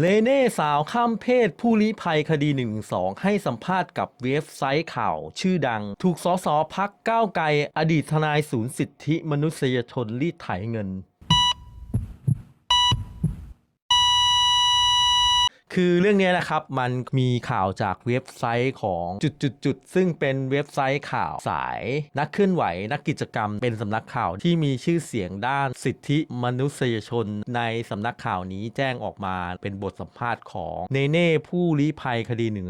เลเน่สาวข้ามเพศผู้ลี้ภัยคดี1นึให้สัมภาษณ์กับเว็บไซต์ข่าวชื่อดัง ถูกสสพักก้าวไกล อดีตทนายศูนย์สิทธิมนุษยชนรีดไถเงิน คือเรื่องนี้นะครับมันมีข่าวจากเว็บไซต์ของจุดๆๆซึ่งเป็นเว็บไซต์ข่าวสาย นักเคลื่อนไหวนักกิจกรรม เป็นสำนักข่าวที่มีชื่อเสียงด้านสิทธิมนุษยชน ในสำนักข่าวนี้แจ้งออกมาเป็นบทสัมภาษณ์ของเนเน่ผู้ลี้ภัยคดี1นึ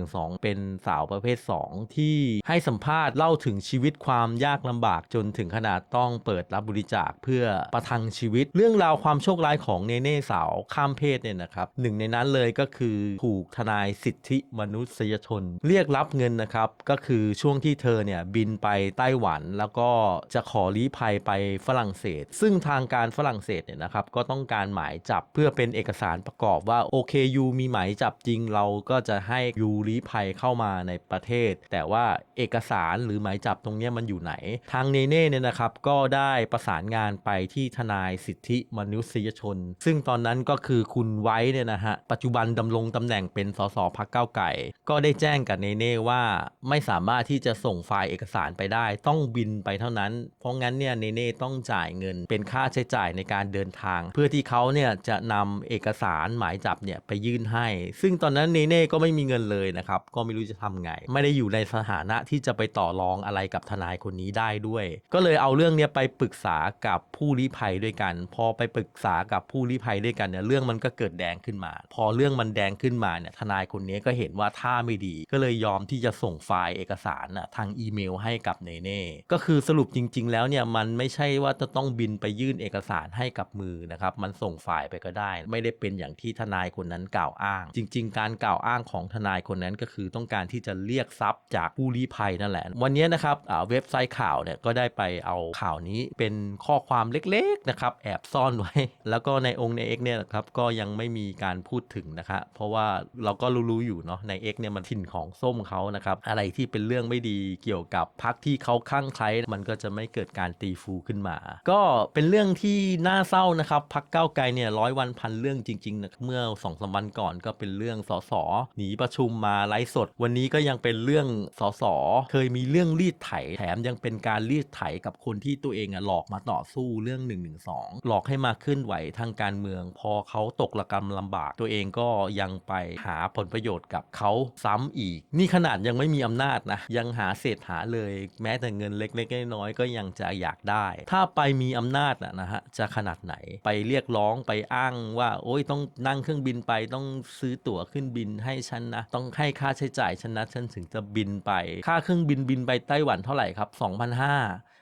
เป็นสาวประเภท 2 ที่ให้สัมภาษณ์เล่าถึงชีวิตความยากลำบากจนถึงขนาดต้องเปิดรับบริจาคเพื่อประทังชีวิต เรื่องราวความโชคร้ายของเนเน่สาวข้ามเพศเนี่ยนะครับหนึ่งในนั้นเลยก็คือถูกทนายสิทธิมนุษยชน เรียกรับเงินนะครับก็คือช่วงที่เธอเนี่ยบินไปไต้หวัน แล้วก็จะขอลี้ภัยไปฝรั่งเศส ซึ่งทางการฝรั่งเศสเนี่ยนะครับก็ต้องการหมายจับเพื่อเป็นเอกสารประกอบว่าโอเคยูมีหมายจับจริงเราก็จะให้ยูลี้ภัยเข้ามาในประเทศ แต่ว่าเอกสารหรือหมายจับตรงนี้มันอยู่ไหน ทางเนเน่เนี่ยนะครับก็ได้ประสานงานไปที่ทนายสิทธิมนุษยชน ซึ่งตอนนั้นก็คือคุณไว้เนี่ยนะฮะปัจจุบันดำรงตำแหน่งเป็นสสพักเก้าวไก่ ก็ได้แจ้งกับเนเน่ว่าไม่สามารถที่จะส่งไฟล์เอกสารไปได้ ต้องบินไปเท่านั้น เพราะงั้นเนี่ยเนเน่ต้องจ่ายเงินเป็นค่าใช้จ่ายในการเดินทาง เพื่อที่เขาเนี่ยจะนำเอกสารหมายจับเนี่ยไปยื่นให้ ซึ่งตอนนั้นเนเน่ก็ไม่มีเงินเลยนะครับก็ไม่รู้จะทำไง ไม่ได้อยู่ในสถานะที่จะไปต่อรองอะไรกับทนายคนนี้ได้ด้วย ก็เลยเอาเรื่องเนี้ยไปปรึกษากับผู้ลี้ภัยด้วยกัน พอไปปรึกษากับผู้ลี้ภัยด้วยกันเนี่ยเรื่องมันก็เกิดแดงขึ้นมา พอเรื่องมันแดงขึ้นมาเนี่ยทนายคนนี้ก็เห็นว่าท่าไม่ดี ก็เลยยอมที่จะส่งไฟล์เอกสารน่ะทางอีเมลให้กับเนเน่ก็คือสรุปจริง ๆ แล้วเนี่ยมันไม่ใช่ว่าจะต้องบินไปยื่นเอกสารให้กับมือนะครับมันส่งไฟล์ไปก็ได้ ไม่ได้เป็นอย่างที่ทนายคนนั้นกล่าวอ้าง จริง ๆ การกล่าวอ้างของทนายคนนั้นก็คือต้องการที่จะเรียกทรัพย์จากผู้ลี้ภัยนั่นแหละ วันนี้นะครับอ่าเว็บไซต์ข่าวเนี่ยก็ได้ไปเอาข่าวนี้เป็นข้อความเล็กๆนะครับแอบซ่อนไว้ แล้วก็ในองค์ใน X เนี่ยนะครับก็ยังไม่มีการพูดถึงนะครับเพราะว่าเราก็รู้ๆอยู่เนาะใน X เนี่ยมันถิ่นของส้มเขานะครับ อะไรที่เป็นเรื่องไม่ดีเกี่ยวกับพักที่เขาคลั่งไคล้มันก็จะไม่เกิดการตีฟูขึ้นมา ก็เป็นเรื่องที่น่าเศร้านะครับพักเก้าไกลเนี่ยร้อยวันพันเรื่องจริงๆนะเมื่อสองสามวันก่อนก็เป็นเรื่องสสหนีประชุมมาไลฟ์สด วันนี้ก็ยังเป็นเรื่องสสเคยมีเรื่องรีดไถแถมยังเป็นการรีดไถกับคนที่ตัวเองอะหลอกมาต่อสู้เรื่อง1นึหลอกให้มาเคลื่อนไหวทางการเมือง พอเขาตกระกรรมลำบากตัวเองก็ยังไปหาผลประโยชน์กับเขาซ้ำอีก นี่ขนาดยังไม่มีอำนาจนะ ยังหาเศษหาเลย แม้แต่เงินเล็กๆน้อยๆก็ยังจะอยากได้ ถ้าไปมีอำนาจนะนะฮะจะขนาดไหนไปเรียกร้องไปอ้างว่า โอ้ยต้องนั่งเครื่องบินไปต้องซื้อตั๋วขึ้นบินให้ฉันนะ ต้องให้ค่าใช้จ่ายฉันนะฉันถึงจะบินไป ค่าเครื่องบินบินไปไต้หวันเท่าไหร่ครับ2,500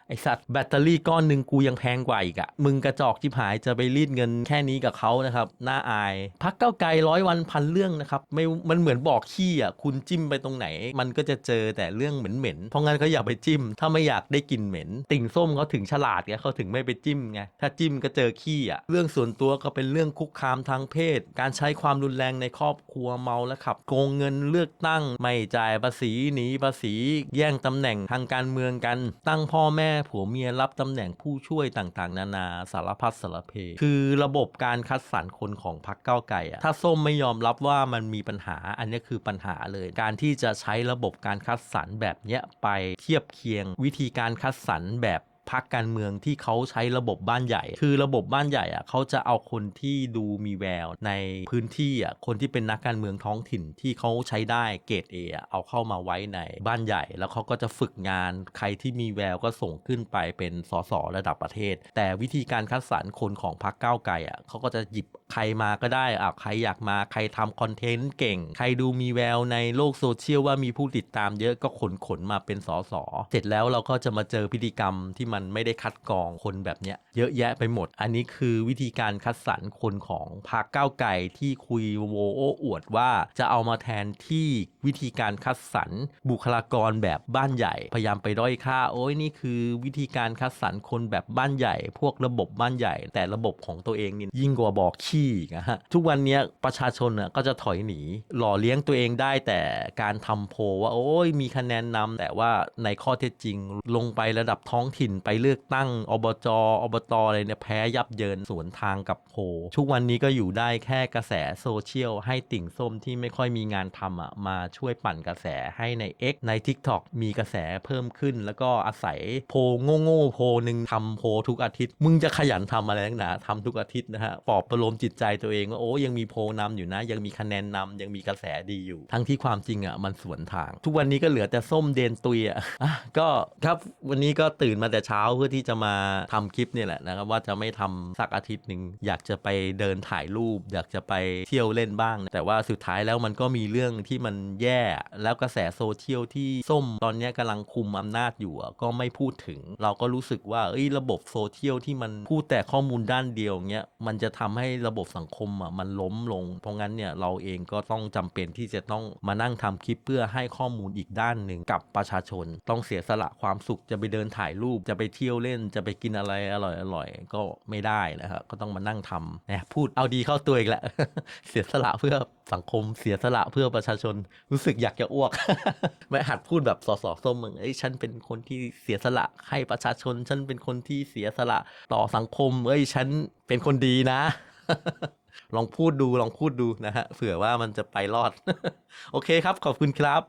ไอสัตว์แบตเตอรี่ก้อนหนึ่งกูยังแพงกว่าอีกอะมึงกระจอกจิบหายจะไปรีดเงินแค่นี้กับเขานะครับน่าอาย พักเก้าไกลร้อยวันพันเรื่องนะครับไม่มันเหมือนบอกขี้อะคุณจิ้มไปตรงไหน มันก็จะเจอแต่เรื่องเหม็นๆเพราะงั้นเขาอยากไปจิ้ม ถ้าไม่อยากได้กลิ่นเหม็น ติ่งส้มเขาถึงฉลาดไงเขาถึงไม่ไปจิ้มไงถ้าจิ้มก็เจอขี้อะเรื่องส่วนตัวก็เป็นเรื่องคุกคามทางเพศ การใช้ความรุนแรงในครอบครัวเมาแล้วขับโกงเงินเลือกตั้งไม่จ่ายภาษีหนีภาษี แย่งตำแหน่งทางการเมืองกันตั้งพ่อแม่ผัวเมียรับตำแหน่งผู้ช่วยต่างๆ นานาสารพัดสารเพ คือระบบการคัดสรรคนของพรรคก้าวไก่อะถ้าส้มไม่ยอมรับว่ามันมีปัญหาอันนี้คือปัญหาเลย การที่จะใช้ระบบการคัดสรรแบบเนี้ยไปเทียบเคียงวิธีการคัดสรรแบบ พักการเมืองที่เขาใช้ระบบบ้านใหญ่ คือระบบบ้านใหญ่อะเขาจะเอาคนที่ดูมีแววในพื้นที่อะคนที่เป็นนักการเมืองท้องถิ่นที่เขาใช้ได้เกรดเอะเอาเข้ามาไว้ในบ้านใหญ่ แล้วเขาก็จะฝึกงานใครที่มีแววก็ส่งขึ้นไปเป็นสสระดับประเทศ แต่วิธีการคัดสรรคนของพรรคก้าวไกลอะเขาก็จะหยิบใครมาก็ได้อะใครอยากมาใครทำคอนเทนต์เก่ง ใครดูมีแววในโลกโซเชียลว่ามีผู้ติดตามเยอะก็ขนขนมาเป็นสอสอเสร็จแล้วเราก็จะมาเจอพิธีกรรมที่มันไม่ได้คัดกรองคนแบบเนี้ยเยอะแยะไปหมด อันนี้คือวิธีการคัดสรรคนของพรรคก้าวไก่ที่คุยโวโอ้อวดว่าจะเอามาแทนที่วิธีการคัดสรรบุคลากรแบบบ้านใหญ่ พยายามไปด้อยค่า โอ้ยนี่คือวิธีการคัดสรรคนแบบบ้านใหญ่ พวกระบบบ้านใหญ่ แต่ระบบของตัวเองนี่ยิ่งกว่าบอกขีขี้นะฮะทุกวันนี้ประชาชนน่ะก็จะถอยหนี หล่อเลี้ยงตัวเองได้แต่การทำโพว่าโอ้ยมีคะแนนนำแต่ว่าในข้อเท็จจริง ลงไประดับท้องถิ่นไปเลือกตั้งอบจอบตอะไรเนี่ยแพ้ยับเยินสวนทางกับโพทุกวันนี้ก็อยู่ได้แค่กระแสโซเชียลให้ติ่งส้มที่ไม่ค่อยมีงานทำอะมาช่วยปั่นกระแสให้ใน X ใน TikTok มีกระแสเพิ่มขึ้น แล้วก็อาศัยโพลโง่ๆโพหนึ่งทำโพทุกอาทิตย์ มึงจะขยันทำอะไรนักหนาทำทุกอาทิตย์นะฮะปอบประโลมจิตใจตัวเองว่าโอ้ยังมีโพลนำอยู่นะ ยังมีคะแนนนำยังมีกระแสดีอยู่ ทั้งที่ความจริงอะมันสวนทาง ทุกวันนี้ก็เหลือแต่ส้มเดนตุยอะอะก็ครับวันนี้ก็ตื่นมาแต่เช้าเพื่อที่จะมาทำคลิปนี่แหละนะครับว่าจะไม่ทำสักอาทิตย์หนึ่งอยากจะไปเดินถ่ายรูป อยากจะไปเที่ยวเล่นบ้าง แต่ว่าสุดท้ายแล้วมันก็มีเรื่องที่มันแย่ แล้วกระแสโซเชียลที่ส้มตอนนี้ยกำลังคุมอำนาจอยู่ก็ไม่พูดถึง เราก็รู้สึกว่าเอ้ยระบบโซเชียลที่มันพูดแต่ข้อมูลด้านเดียวเงี้ยมันจะทำให้ระบบสังคมอะมันล้มลง เพราะงั้นเนี่ยเราเองก็ต้องจำเป็นที่จะต้องมานั่งทำคลิปเพื่อให้ข้อมูลอีกด้านหนึ่งกับประชาชน ต้องเสียสละความสุขจะไปเดินถ่ายรูปจะไปเที่ยวเล่นจะไปกินอะไรอร่อยๆก็ไม่ได้นะครับก็ต้องมานั่งทำนะพูดเอาดีเข้าตัวอีกแหล้วเสียสละเพื่อสังคมเสียสละเพื่อประชาชนรู้สึกอยากจะอ้วก ไม่หัดพูดแบบสอสอส้มมึงเอ้ยฉันเป็นคนที่เสียสละให้ประชาชน ฉันเป็นคนที่เสียสละต่อสังคมเอ้ยฉันเป็นคนดีนะ ลองพูดดูลองพูดดูนะฮะเผื่อว่ามันจะไปรอด โอเคครับ ขอบคุณครับ